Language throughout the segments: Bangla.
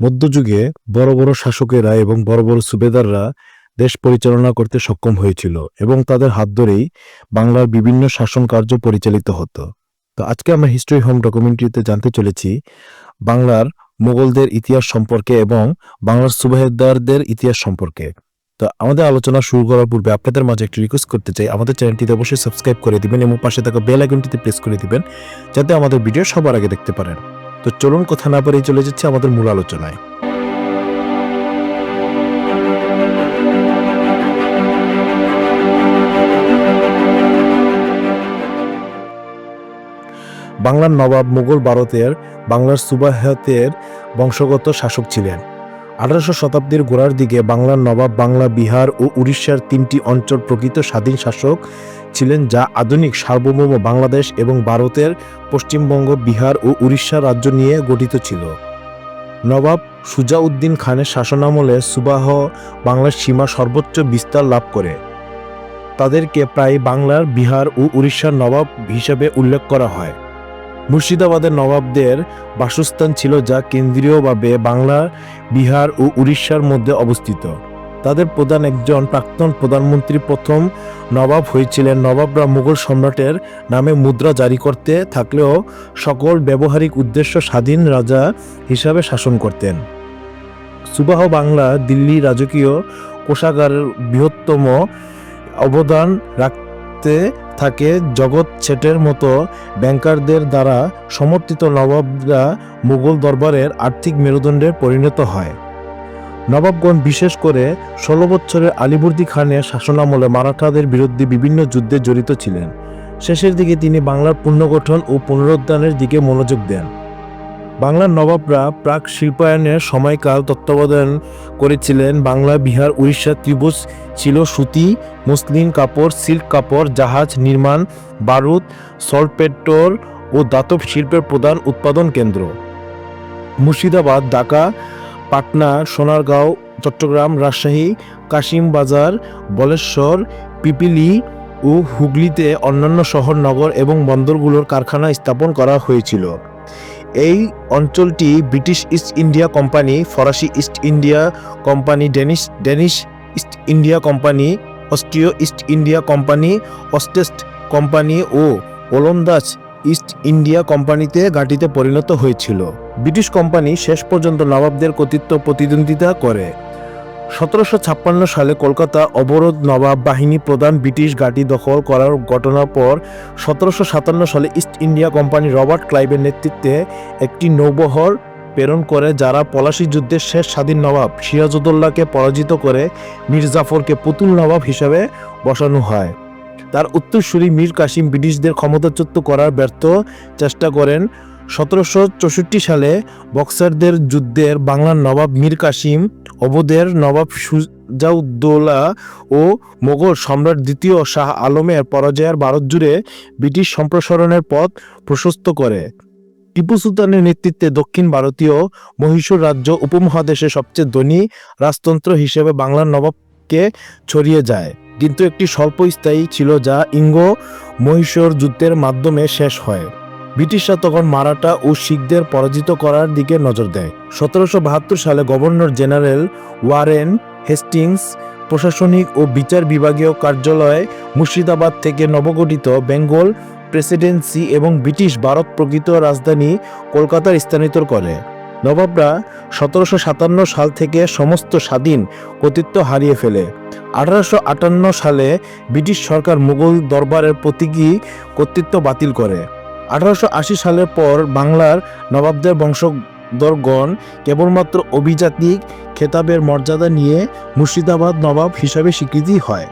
মধ্যযুগে বড় বড় শাসকেরা এবং বড় বড় সুবেদাররা দেশ পরিচালনা করতে সক্ষম হয়েছিল এবং তাদের হাত ধরেই বাংলার বিভিন্ন শাসন কার্য পরিচালিত হতো। তো আজকে আমরা হিস্ট্রি হোম ডকুমেন্টারিতে জানতে চলেছি বাংলার মোগলদের ইতিহাস সম্পর্কে এবং বাংলার সুবাহেদারদের ইতিহাস সম্পর্কে। তো আমাদের আলোচনা শুরু করার পূর্বে আপনাদের মাঝে একটি রিকোয়েস্ট করতে চাই। আমাদের চ্যানেলটিতে অবশ্যই সাবস্ক্রাইব করে দিবেন এবং পাশে থাকা বেল আইকনটিতে প্রেস করে দিবেন, যাতে আমাদের ভিডিও সবার আগে দেখতে পারেন। তো চলুন কথা না পারেই চলে যাচ্ছে আমাদের মূল আলোচনায়। বাংলার নবাব মুঘল ভারতের, বাংলার সুবাহতের বংশগত শাসক ছিলেন। আঠারোশো শতাব্দীর গোড়ার দিকে বাংলার নবাব বাংলা, বিহার ও উড়িষ্যার তিনটি অঞ্চল প্রকৃত স্বাধীন শাসক ছিলেন যা আধুনিক সার্বভৌম বাংলাদেশ এবং ভারতের পশ্চিমবঙ্গ, বিহার ও উড়িষ্যা রাজ্য নিয়ে গঠিত ছিল। নবাব সুজাউদ্দিন খানের শাসনামলে সুবাহ বাংলার সীমা সর্বোচ্চ বিস্তার লাভ করে। তাদেরকে প্রায় বাংলার, বিহার ও উড়িষ্যার নবাব হিসেবে উল্লেখ করা হয়। মুর্শিদাবাদের নবাবদের বাসস্থান ছিল যা কেন্দ্রীয়ভাবে বাংলা বিহার ও উড়িষ্যার মধ্যে অবস্থিত। তাদের প্রধান একজন প্রাক্তন প্রধানমন্ত্রী প্রথম নবাব হয়েছিলেন। নবাবরা মুঘল সম্রাটের নামে মুদ্রা জারি করতে থাকলেও সকল ব্যবহারিক উদ্দেশ্য স্বাধীন রাজা হিসাবে শাসন করতেন। সুবাহ বাংলা দিল্লি রাজকীয় কোষাগারের বৃহত্তম অবদান রাখতে থাকে। জগৎ ছেটের মতো ব্যাংকারদের দ্বারা সমর্থিত নবাবরা মুঘল দরবারের আর্থিক মেরুদণ্ডে পরিণত হয়। নবাবগণ বিশেষ করে ষোলো বছরের আলিবর্দী খানের শাসনামলে মারাঠাদের বিরুদ্ধে বিভিন্ন যুদ্ধে জড়িত ছিলেন। শেষের দিকে তিনি বাংলার পুনর্গঠন ও পুনরুদ্ধানের দিকে মনোযোগ দেন। বাংলার নবাবরা প্রাক শিল্পায়নের সময়কাল তত্ত্বাবধান করেছিলেন। বাংলা, বিহার, উড়িষ্যা, ত্রিভুজ, ছিল সুতি মুসলিম কাপড়, সিল্ক কাপড়, জাহাজ নির্মাণ, বারুদ সল্টপেট্রোল ও দাতব শিল্পের প্রধান উৎপাদন কেন্দ্র। মুর্শিদাবাদ, ঢাকা পাটনা, সোনারগাঁও, চট্টগ্রাম, রাজশাহী, কাশিমবাজার, বলেশ্বর, পিপিলি ও হুগলিতে অন্যান্য শহর, নগর এবং বন্দরগুলোর কারখানা স্থাপন করা হয়েছিল। এই অঞ্চলটি ব্রিটিশ ইস্ট ইন্ডিয়া কোম্পানি, ফরাসি East India company, Danish Danish East India company, অস্ট্রিয় East India company, Ostend company ও ওলন্দাজ ইস্ট ইন্ডিয়া কোম্পানিতে ঘাঁটিতে পরিণত হয়েছিল। ব্রিটিশ কোম্পানি শেষ পর্যন্ত নবাবদের কর্তৃত্ব প্রতিদ্বন্দ্বিতা করে। সতেরোশো ছাপ্পান্ন সালে কলকাতা অবরোধ নবাব বাহিনী প্রধান ব্রিটিশ ঘাঁটি দখল করার ঘটনার পর সতেরোশো সাতান্ন সালে ইস্ট ইন্ডিয়া কোম্পানি রবার্ট ক্লাইভের নেতৃত্বে একটি নৌবহর প্রেরণ করে, যারা পলাশি যুদ্ধের শেষ স্বাধীন নবাব সিরাজউদ্দৌলাকে পরাজিত করে মীর জাফরকে পুতুল নবাব হিসাবে বসানো হয়। তার উত্তরসূরি মীর কাসিম ব্রিটিশদের ক্ষমতাচ্যুত করার ব্যর্থ চেষ্টা করেন। সতেরোশো চৌষট্টি সালে বক্সারদের যুদ্ধের বাংলার নবাব মীর কাসিম অবধের নবাব সুজাউদ্দৌলা ও মোগল সম্রাট দ্বিতীয় শাহ আলমের পরাজয়ের ভারত জুড়ে ব্রিটিশ সম্প্রসারণের পথ প্রশস্ত করে। টিপু সুলতানের নেতৃত্বে দক্ষিণ ভারতীয় মহীশূর রাজ্য উপমহাদেশে সবচেয়ে ধনী রাজতন্ত্র হিসেবে বাংলার নবাবকে ছড়িয়ে যায়। কিন্তু একটি স্বল্পস্থায়ী ছিল যা ইঙ্গ মহীশূর যুদ্ধের মাধ্যমে শেষ হয়। ব্রিটিশরা তখন মারাঠা ও শিখদের পরাজিত করার দিকে নজর দেয়। সতেরোশো বাহাত্তর সালে গভর্নর জেনারেল ওয়ারেন হেস্টিংস প্রশাসনিক ও বিচার বিভাগীয় কার্যালয় মুর্শিদাবাদ থেকে নবগঠিত বেঙ্গল প্রেসিডেন্সি এবং ব্রিটিশ ভারত প্রকৃত রাজধানী কলকাতার স্থানান্তর করে। নবাবরা সতেরোশো সাতান্ন সাল থেকে সমস্ত স্বাধীন কর্তৃত্ব হারিয়ে ফেলে। আঠারোশো আটান্ন সালে ব্রিটিশ সরকার মুঘল দরবারের প্রতীকী কর্তৃত্ব বাতিল করে। আঠারোশো আশি সালের পর বাংলার নবাবদের বংশধরগণ কেবলমাত্র অভিজাতিক খেতাবের মর্যাদা নিয়ে মুর্শিদাবাদ নবাব হিসাবে স্বীকৃতি হয়।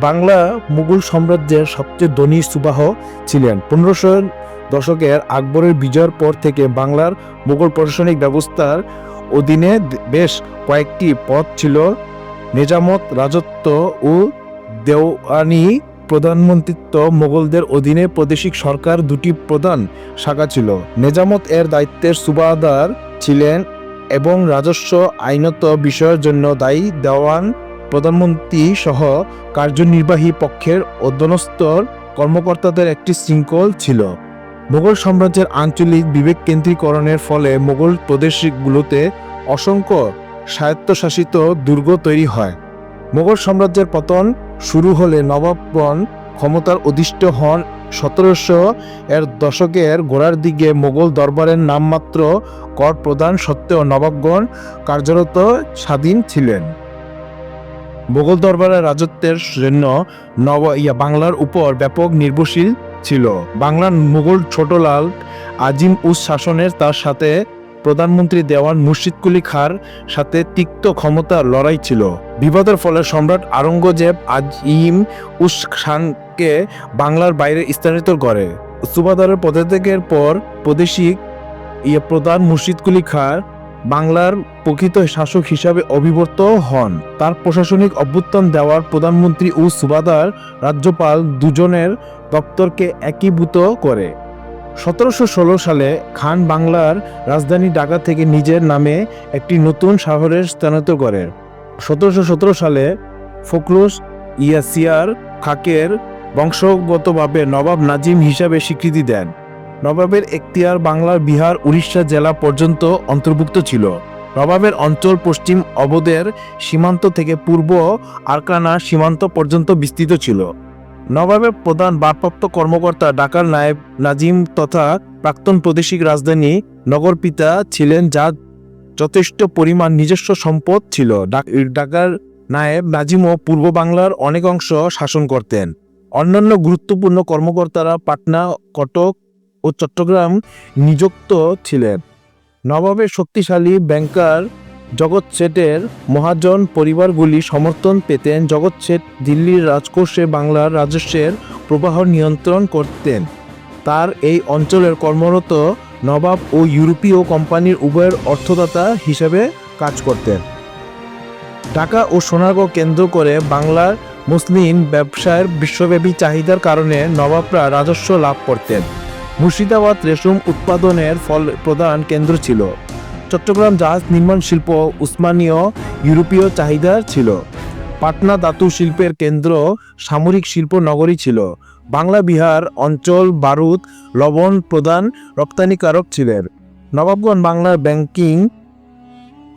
বাংলা মুঘল সাম্রাজ্যের সবচেয়ে ধনী সুবাহ ছিলেন। পনেরোশো দশকের আকবরের বিজয়ের পর থেকে বাংলার মুঘল প্রশাসনিক ব্যবস্থার অধীনে বেশ কয়েকটি পদ ছিল। নিজামত রাজত্ব ও দেওয়ানি প্রধানমন্ত্রিত্ব মোগলদের অধীনে প্রাদেশিক সরকার দুটি প্রধান শাখা ছিল। নেজামত এর দায়িত্বের সুবাদার ছিলেন এবং রাজস্ব আইনত বিষয়ের জন্য দায়ী দেওয়ান প্রধানমন্ত্রী সহ কার্যনির্বাহী পক্ষের অধীনস্থ কর্মকর্তাদের একটি শৃঙ্খল ছিল। মোগল সাম্রাজ্যের আঞ্চলিক বিবেক কেন্দ্রীকরণের ফলে মোগল প্রদেশগুলোতে অসংখ্য স্বায়ত্তশাসিত দুর্গ তৈরি হয়। মোগল সাম্রাজ্যের পতন শুরু হলে নবাবগণ ক্ষমতার অধিষ্ঠ হন। সতেরোশো এর দশকের গোড়ার দিকে মোগল দরবারের নামমাত্র কর প্রদান সত্ত্বেও নবাবগণ কার্যরত স্বাধীন ছিলেন। মোগল দরবারের রাজত্বের জন্য নব, ইয়া বাংলার উপর ব্যাপক নির্ভরশীল ছিল। বাংলার মুঘল ছোটলাল আজিম উস শাসনের তার সাথে প্রধানমন্ত্রী দেওয়ান মুর্শিদ কুলি খার সাথে তিক্ত ক্ষমতার লড়াই ছিল। বিবাদের ফলে সম্রাট আরঙ্গজেব আজিম উস খানকে বাংলার বাইরে স্থানান্তর করে। সুবাদারের পদত্যাগের পর প্রাদেশিক ইয়ে প্রধান মুর্শিদ কুলি খার বাংলার প্রকৃত শাসক হিসাবে অভিভূত হন। তার প্রশাসনিক অভ্যুত্থান দেওয়ার প্রধানমন্ত্রী ও সুবাদার রাজ্যপাল দুজনের দপ্তরকে একীভূত করে। সতেরোশো ষোলো সালে খান বাংলার রাজধানী ঢাকা থেকে নিজের নামে একটি নতুন শহরের স্থানান্তর করেন সতেরোশো সতেরো সালে ফখরুস ইয়াসিয়ার খাকের বংশগতভাবে নবাব নাজিম হিসাবে স্বীকৃতি দেন। নবাবের এখতিয়ার বাংলার বিহার, উড়িষ্যা জেলা পর্যন্ত অন্তর্ভুক্ত ছিল। নবাবের অঞ্চল পশ্চিম অবধের সীমান্ত থেকে পূর্ব আরকানা সীমান্ত পর্যন্ত বিস্তৃত ছিল। নবাবের প্রধান ভারপ্রাপ্ত কর্মকর্তা ঢাকার নায়েব নাজিম তথা প্রাক্তন প্রাদেশিক রাজধানী নগরপিতা ছিলেন যা যথেষ্ট পরিমাণ নিজস্ব সম্পদ ছিল। ঢাকার নায়েব নাজিমও পূর্ব বাংলার অনেক অংশ শাসন করতেন। অন্যান্য গুরুত্বপূর্ণ কর্মকর্তারা পাটনা, কটক ও চট্টগ্রাম নিযুক্ত ছিলেন। নবাবের শক্তিশালী ব্যাংকার জগৎ শেঠের মহাজন পরিবারগুলি সমর্থন পেতেন। জগৎ শেঠ দিল্লির রাজকোষে বাংলার রাজস্বের প্রবাহ নিয়ন্ত্রণ করতেন। তার এই অঞ্চলের কর্মরত নবাব ও ইউরোপীয় কোম্পানির উভয়ের অর্থদাতা হিসেবে কাজ করতেন। ঢাকা ও সোনারগাঁও কেন্দ্র করে বাংলার মুসলিম ব্যবসায়ের বিশ্বব্যাপী চাহিদার কারণে নবাবরা রাজস্ব লাভ করতেন। মুর্শিদাবাদ রেশম উৎপাদনের ফল প্রধান কেন্দ্র ছিল। চট্টগ্রাম জাহাজ নির্মাণ শিল্প উসমানীয় ইউরোপীয় চাহিদার ছিল। পাটনা ধাতু শিল্পের কেন্দ্র সামরিক শিল্প নগরী ছিল। বাংলা, বিহার, অঞ্চল, বারুদ, লবণ প্রধান রপ্তানিকারক ছিলেন। নবাবগঞ্জ বাংলার ব্যাংকিং,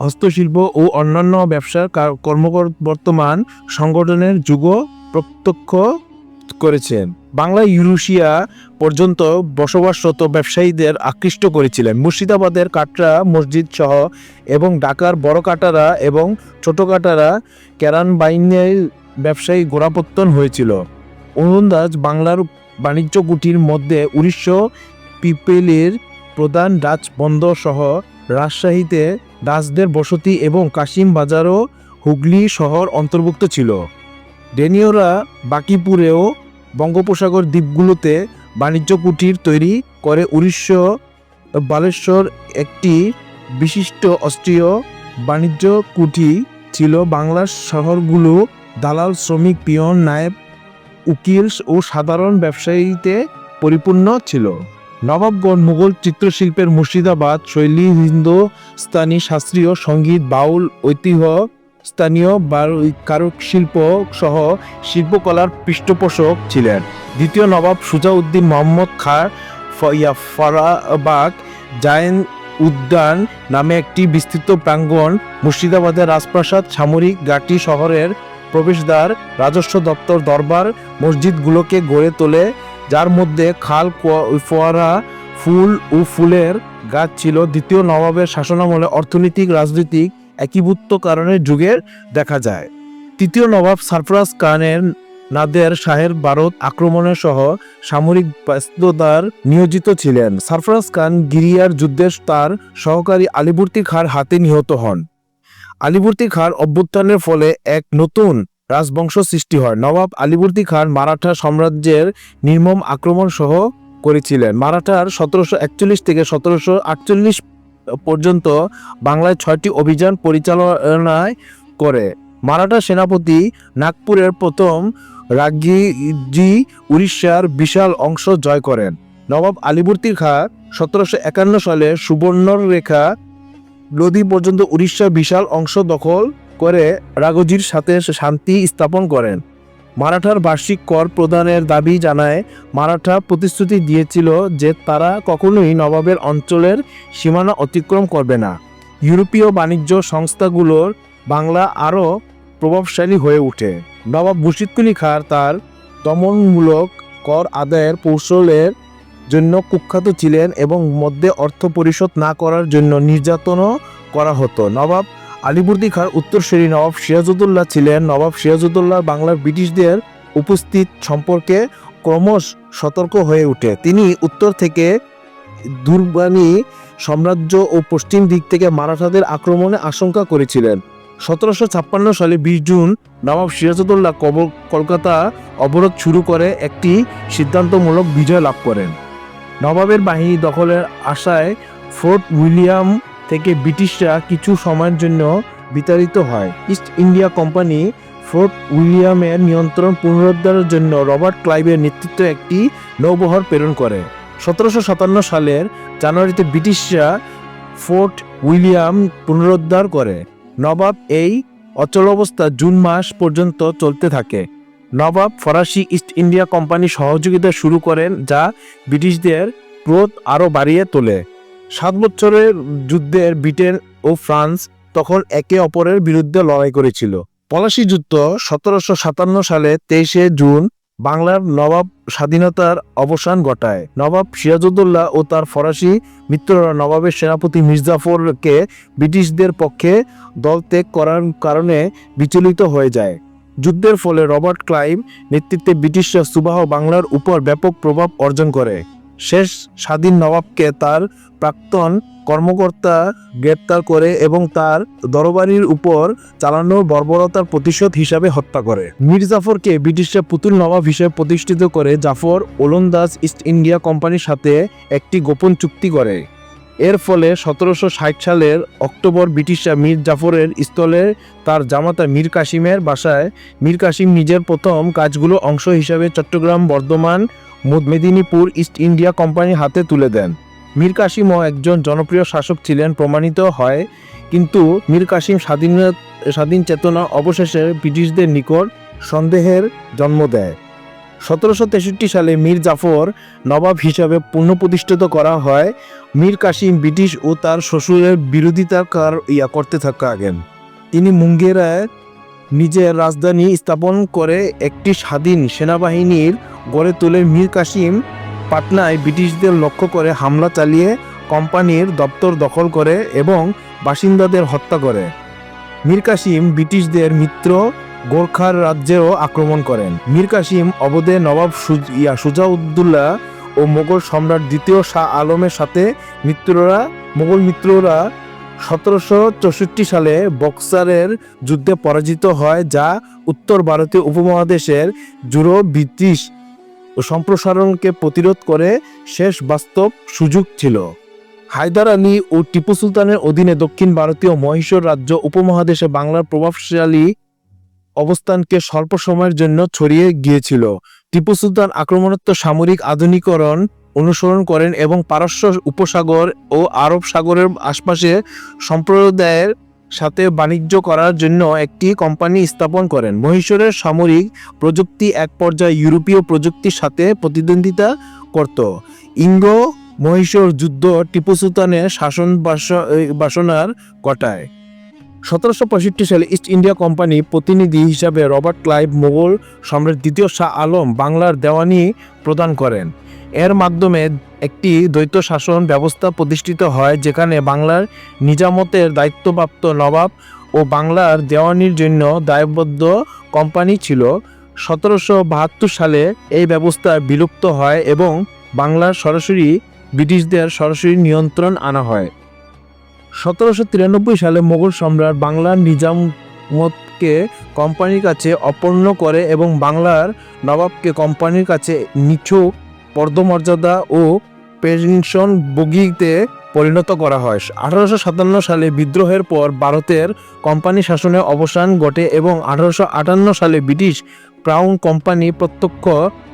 হস্তশিল্প ও অন্যান্য ব্যবসার কার- কর্মবর্তমান সংগঠনের যুগ প্রত্যক্ষ করেছেন। বাংলা ইউরোশিয়া পর্যন্ত বসবাসরত ব্যবসায়ীদের আকৃষ্ট করেছিলেন। মুর্শিদাবাদের কাটরা মসজিদ সহ এবং ঢাকার বড় কাটারা এবং ছোট কাটারা কেরান বাইনের ব্যবসায়ী গোড়াপত্তন হয়েছিল। অনুদাস বাংলার বাণিজ্য কুটির মধ্যে উড়িষ্য পিপেলের প্রধান ডাচ বন্দর সহ রাজশাহীতে ডাচদের বসতি এবং কাশিম বাজারও হুগলি শহর অন্তর্ভুক্ত ছিল। ডেনীয়রা বাকিপুরেও বঙ্গোপসাগর দ্বীপগুলোতে বাণিজ্য কুটির তৈরি করে উড়িষ্য বালেশ্বর একটি বিশিষ্ট অস্ট্রীয় বাণিজ্য কুটি ছিল বাংলার শহরগুলো দালাল, শ্রমিক, পিয়ন, নায়েব, উকিল ও সাধারণ ব্যবসায়ীতে পরিপূর্ণ ছিল। নবাবগঞ্জ মুঘল চিত্রশিল্পের মুর্শিদাবাদ, শৈলী, হিন্দুস্তানি শাস্ত্রীয় সংগীত, বাউল, ঐতিহ্য স্থানীয় কারুশিল্প সহ শিল্পকলার পৃষ্ঠপোষক ছিলেন। দ্বিতীয় নবাব সুজাউদ্দিন মোহাম্মদ খাঁ ফ- ইয়া ফরাবাগ জায়েন উদ্যান নামে একটি বিস্তৃত প্রাঙ্গণ মুর্শিদাবাদের রাজপ্রাসাদ সামরিক ঘাটি শহরের প্রবেশদ্বার রাজস্ব দপ্তর দরবার মসজিদগুলোকে গড়ে তোলে, যার মধ্যে খাল ফোয়ারা, ফুল ও ফুলের গাছ ছিল। দ্বিতীয় নবাবের শাসনামলে অর্থনৈতিক, রাজনৈতিক একীভূত কারণের যুগের দেখা যায়। তৃতীয় নবাব সারফরাজ খানের নাদের শাহের ভারত আক্রমণের সহ সামরিক ব্যস্ততার নিয়োজিত ছিলেন। সারফরাজ খান গিরিয়ার যুদ্ধে তার সহকারী আলিবর্তী খাঁর হাতে নিহত হন। আলিবর্তী খাঁর অভ্যুত্থানের ফলে এক নতুন রাজবংশ সৃষ্টি হয়। নবাব আলিবর্তী খান মারাঠা সাম্রাজ্যের নির্মম আক্রমণ সহ করেছিলেন। মারাঠার সতেরোশো একচল্লিশ থেকে সতেরোশো আটচল্লিশ পর্যন্ত বাংলায় ছয়টি অভিযান পরিচালনায় করে। মারাঠা সেনাপতি নাগপুরের প্রথম রাগিজি উড়িষ্যার বিশাল অংশ জয় করেন। নবাব আলিবর্তী খাঁ সতেরোশো একান্ন সালে সুবর্ণরেখা নদী পর্যন্ত উড়িষ্যার বিশাল অংশ দখল করে রাঘজির সাথে শান্তি স্থাপন করেন। মারাঠার বার্ষিক কর প্রদানের দাবি জানায়, মারাঠা প্রতিশ্রুতি দিয়েছিল যে তারা কখনোই নবাবের অঞ্চলের সীমানা অতিক্রম করবে না। ইউরোপীয় বাণিজ্য সংস্থাগুলোর বাংলা আরও প্রভাবশালী হয়ে ওঠে। নবাব মুর্শিদকুলি খাঁর তার দমনমূলক কর আদায়ের কৌশলের জন্য কুখ্যাত ছিলেন এবং মধ্যে অর্থ পরিশোধ না করার জন্য নির্যাতনও করা হতো। নবাব আলিবর্দী খাঁর উত্তরসূরি নবাব সিরাজউদ্দৌলা ছিলেন। নবাব সিরাজউদ্দৌলা বাংলার ব্রিটিশদের উপস্থিত সম্পর্কে ক্রমশ সতর্ক হয়ে ওঠে তিনি উত্তর থেকে দুর্বানি সাম্রাজ্য ও পশ্চিম দিক থেকে মারাঠাদের আক্রমণে আশঙ্কা করেছিলেন। সতেরোশো ছাপ্পান্ন সালে বিশ জুন নবাব সিরাজউদ্দৌলা কবর কলকাতা অবরোধ শুরু করে একটি সিদ্ধান্তমূলক বিজয় লাভ করেন। নবাবের বাহিনী দখলের আশায় ফোর্ট উইলিয়াম থেকে ব্রিটিশরা কিছু সময়ের জন্য বিতাড়িত হয়। ইস্ট ইন্ডিয়া কোম্পানি ফোর্ট উইলিয়ামের নিয়ন্ত্রণ পুনরুদ্ধারের জন্য রবার্ট ক্লাইভের নেতৃত্বে একটি নৌবহর প্রেরণ করে। সতেরোশো সাতান্ন সালের জানুয়ারিতে ব্রিটিশরা ফোর্ট উইলিয়াম পুনরুদ্ধার করে। নবাব এই অচলাবস্থা জুন মাস পর্যন্ত চলতে থাকে। নবাব ফরাসি ইস্ট ইন্ডিয়া কোম্পানি সহযোগিতা শুরু করেন যা ব্রিটিশদের ক্রোধ আরও বাড়িয়ে তোলে। সাত বছরের যুদ্ধের ব্রিটেন ও ফ্রান্স তখন একে অপরের বিরুদ্ধে লড়াই করেছিল। পলাশি যুদ্ধ সতেরোশো সাতান্ন সালে তেইশে জুন বাংলার নবাব স্বাধীনতার অবসান ঘটায়। নবাব সিরাজউদ্দৌলা ও তার ফরাসি মিত্ররা নবাবের সেনাপতি মির্জাফরকে ব্রিটিশদের পক্ষে দল ত্যাগ করার কারণে বিচলিত হয়ে যায়। যুদ্ধের ফলে রবার্ট ক্লাইভ নেতৃত্বে ব্রিটিশরা সুবাহ বাংলার উপর ব্যাপক প্রভাব অর্জন করে। শেষ স্বাধীন নবাবকে তার প্রাক্তন কর্মকর্তা গ্রেপ্তার করে এবং তার দরবারির উপর চালানো বর্বরতার প্রতিশোধ হিসাবে হত্যা করে। মীর জাফরকে ব্রিটিশরা পুতুল নবাব হিসেবে প্রতিষ্ঠিত করে জাফর ওলন্দাজ ইস্ট ইন্ডিয়া কোম্পানির সাথে একটি গোপন চুক্তি করে। এর ফলে সতেরোশো ষাট সালের অক্টোবর ব্রিটিশরা মীর জাফরের স্থলে তার জামাতা মীর কাসিমের বাসায়, মীর কাসিম নিজের প্রথম কাজগুলো অংশ হিসাবে চট্টগ্রাম বর্ধমান মেদিনীপুর ইস্ট ইন্ডিয়া কোম্পানির হাতে তুলে দেন। মীর কাসিমও একজন জনপ্রিয় শাসক ছিলেন, প্রমাণিত হয় কিন্তু মীর কাসিম স্বাধীন স্বাধীন চেতনা অবশেষে ব্রিটিশদের নিকট সন্দেহের জন্ম দেয়। সতেরোশো তেষট্টি সালে মীর জাফর নবাব হিসাবে পুনঃপ্রতিষ্ঠিত করা হয়। মীর কাসিম ব্রিটিশ ও তার শ্বশুরের বিরোধিতা কার ইয়া করতে থাকেন তিনি মুঙ্গেরায় নিজের রাজধানী স্থাপন করে একটি স্বাধীন সেনাবাহিনীর গড়ে তোলে মীর কাসিম পাটনায় ব্রিটিশদের লক্ষ্য করে হামলা চালিয়ে কোম্পানির দপ্তর দখল করে এবং বাসিন্দাদের হত্যা করে। মীর কাসিম ব্রিটিশদের মিত্র গোর্খার রাজ্যেও আক্রমণ করেন। মীর কাসিম অবধে নবাব ইয়া সুজাউদ্দৌলা ও মোগল সম্রাট দ্বিতীয় শাহ আলমের সাথে মিত্ররা মোগল মিত্ররা সতেরোশো চৌষট্টি সালে বক্সারের যুদ্ধে পরাজিত হয়, যা উত্তর ভারতীয় উপমহাদেশের জুড়ো ব্রিটিশ সম্প্রসারণকে প্রতিরোধ করে শেষ বাস্তব সুযোগ ছিল। হায়দার আলী ও টিপু সুলতানের অধীনে দক্ষিণ ভারতীয় মহীশূর রাজ্য উপমহাদেশে বাংলার প্রভাবশালী অবস্থানকে স্বল্প সময়ের জন্য ছড়িয়ে গিয়েছিল। টিপু সুলতান আক্রমণাত্মক সামরিক আধুনিকরণ অনুসরণ করেন এবং পারস্য উপসাগর ও আরব সাগরের আশপাশে সম্প্রদায়ের সাথে বাণিজ্য করার জন্য একটি কোম্পানি স্থাপন করেন। মহীশূরের সামরিক প্রযুক্তি এক পর্যায়ে ইউরোপীয় প্রযুক্তির সাথে প্রতিদ্বন্দ্বিতা করত। ইঙ্গ মহীশূর যুদ্ধ টিপু সুলতানের শাসন বাস- বাসনার ঘটায় সতেরোশো পঁয়ষট্টি সালে ইস্ট ইন্ডিয়া কোম্পানি প্রতিনিধি হিসাবে রবার্ট ক্লাইভ মোগল সম্রাট দ্বিতীয় শাহ আলম বাংলার দেওয়ানি প্রদান করেন। এর মাধ্যমে একটি দ্বৈত শাসন ব্যবস্থা প্রতিষ্ঠিত হয়, যেখানে বাংলার নিজামতের দায়িত্বপ্রাপ্ত নবাব ও বাংলার দেওয়ানির জন্য দায়বদ্ধ কোম্পানি ছিল। সতেরোশো বাহাত্তর সালে এই ব্যবস্থা বিলুপ্ত হয় এবং বাংলার সরাসরি ব্রিটিশদের সরাসরি নিয়ন্ত্রণ আনা হয়। সতেরোশো তিরানব্বই সালে মোগল সম্রাট বাংলার নিজামতকে কোম্পানির কাছে অপন্ন করে এবং বাংলার নবাবকে কোম্পানির কাছে নিছক পদমর্যাদা ও পেনশন বগিতে পরিণত করা হয়। আঠারোশো সাতান্ন সালে বিদ্রোহের পর ভারতের কোম্পানি শাসনের অবসান ঘটে এবং আঠারোশো আটান্ন সালে ব্রিটিশ ক্রাউন কোম্পানি প্রত্যক্ষ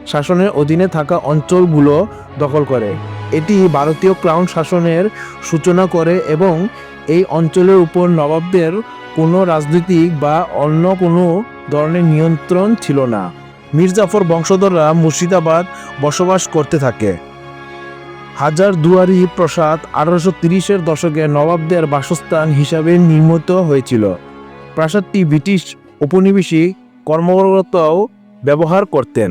শাসনের অধীনে থাকা অঞ্চলগুলো দখল করে। এটি ভারতীয় ক্রাউন শাসনের সূচনা করে এবং এই অঞ্চলের উপর নবাবদের কোনো রাজনৈতিক বা অন্য কোনো ধরনের নিয়ন্ত্রণ ছিল না। মির্জাফর বংশধররা মুর্শিদাবাদ বসবাস করতে থাকে। হাজার দুয়ারি প্রাসাদ আঠারোশো তিরিশের দশকে নবাবদের বাসস্থান হিসাবে নির্মিত হয়েছিল। প্রাসাদটি ব্রিটিশ উপনিবেশিক কর্মরতও ব্যবহার করতেন।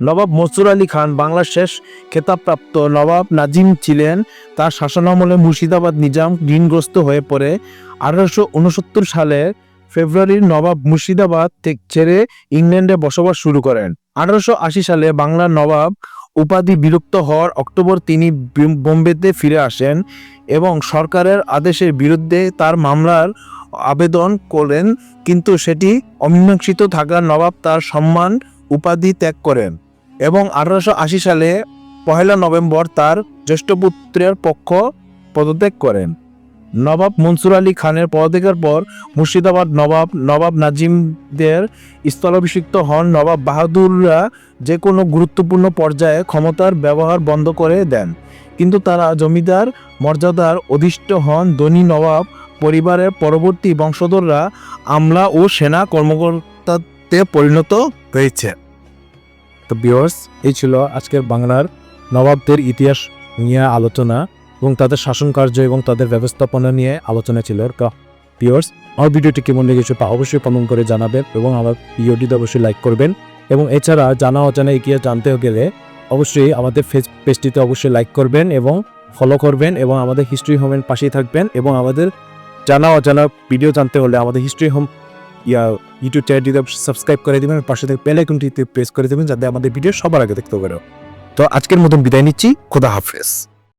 নবাব মনসুর আলী খান বাংলার শেষ খেতাবপ্রাপ্ত নবাব নাজিম ছিলেন। তার শাসনামলে মুর্শিদাবাদ নিজাম ঋণগ্রস্ত হয়ে পড়ে। আঠারোশো উনসত্তর সালে ফেব্রুয়ারির নবাব মুর্শিদাবাদ থেকে ছেড়ে ইংল্যান্ডে বসবাস শুরু করেন। আঠারোশো আশি সালে বাংলার নবাব উপাধি বিলুপ্ত হওয়ার অক্টোবর তিনি বোম্বেতে ফিরে আসেন এবং সরকারের আদেশের বিরুদ্ধে তার মামলার আবেদন করেন। কিন্তু সেটি অমীমাংসিত থাকার নবাব তার সম্মান উপাধি ত্যাগ করেন। এবং আঠারোশো আশি সালে পহেলা নভেম্বর তার জ্যেষ্ঠ পুত্রের পক্ষ পদত্যাগ করেন। নবাব মনসুর আলী খানের পদত্যাগের পর মুর্শিদাবাদ নবাব নবাব নাজিমদের স্থলাভিষিক্ত হন নবাব বাহাদুররা যে কোনো গুরুত্বপূর্ণ পর্যায়ে ক্ষমতার ব্যবহার বন্ধ করে দেন। কিন্তু তারা জমিদার মর্যাদার অধিষ্ঠ হন। ধনী নবাব পরিবারের পরবর্তী বংশধররা আমলা ও সেনা কর্মকর্তাতে পরিণত হয়েছে। তো বিয়ার্স এই ছিল আজকের বাংলার নবাবদের ইতিহাস নিয়ে আলোচনা এবং তাদের শাসন কার্য এবং তাদের ব্যবস্থাপনা নিয়ে আলোচনা ছিল। পিওর্স আমার ভিডিওটি কেমন লেগেছে তা অবশ্যই কমেন্ট করে জানাবেন এবং আমার ভিডিওটিতে অবশ্যই লাইক করবেন। এবং এছাড়া জানা অজানা এগিয়ে জানতে গেলে অবশ্যই আমাদের ফেস পেজটিতে অবশ্যই লাইক করবেন এবং ফলো করবেন এবং আমাদের হিস্ট্রি হোমের পাশেই থাকবেন এবং আমাদের জানা অজানা ভিডিও জানতে হলে আমাদের হিস্ট্রি হোম ইয়া ইউটিউব চ্যানেলটিতে সাবস্ক্রাইব করে দেবেন, পাশে থেকে বেল আইকনটিতে প্রেস করে দেবেন, যাতে আমাদের ভিডিও সবার আগে দেখতে পারো। তো আজকের মতন বিদায় নিচ্ছি, খোদা হাফেজ।